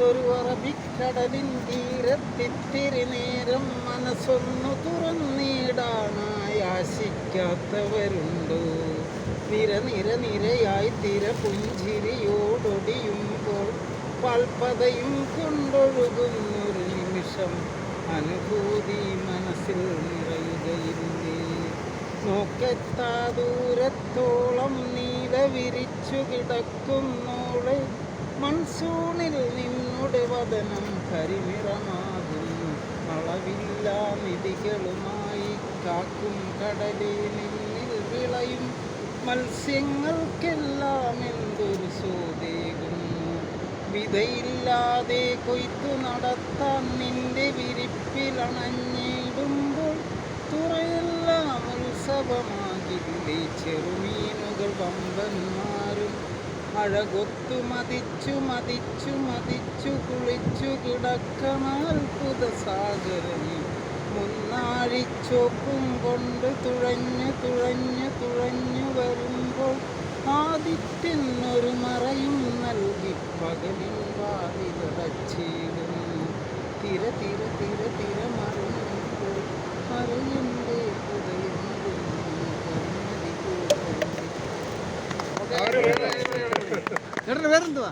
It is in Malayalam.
തീരത്തൊരു അറബിക്കടലിൻ തീരത്തിത്തിരി നേരം മനസ്സൊന്നു തുറന്നിടാനായി ആശിക്കാത്തവരുണ്ടോ? നിര നിര നിരയായി തിര പുഞ്ചിരിയോടൊടിയുമ്പോൾ പൽപ്പതയും കൊണ്ടൊഴുകുന്നൊരു നിമിഷം അനുഭൂതി മനസ്സിൽ നിറയുകയില്ലേ? നോക്കെത്താ ദൂരത്തോളം നീല വിരിച്ചു കിടക്കുന്നോളെ മൺസൂണിൽ നിന്നുടെ വതനം കരിനിറമാകുന്നു. അളവില്ലാ നിധികളുമായി കാക്കും കടലേ നിന്നിൽ വിളയും. മത്സ്യങ്ങൾക്കെല്ലാം എന്തൊരു സോതേകുന്നു വിതയില്ലാതെ കൊയ്ത്തു നടത്താൻ നിന്റെ വിരിപ്പിലണഞ്ഞിടുമ്പോൾ തുറയെല്ലാം ഉത്സവമാകില്ലേ. ചെറുമീനുകൾ വമ്പന്മാരും അഴകൊത്തു മതിച്ചു മതിച്ചു മതിച്ചു കുളിച്ചു കിടക്കണത്ഭുത സാഗരനി മുന്നാഴിച്ചോപ്പും കൊണ്ട് തുഴഞ്ഞു തുഴഞ്ഞു തുഴഞ്ഞു വരുമ്പോൾ ആദിത്യനൊരു മറയും നൽകി പകലിൻ വാതിലടച്ചിടുന്നു. തിര തിര തിര തിര മറിയുമ്പോൾ മറിയന്റെ പേരെന്തുവാ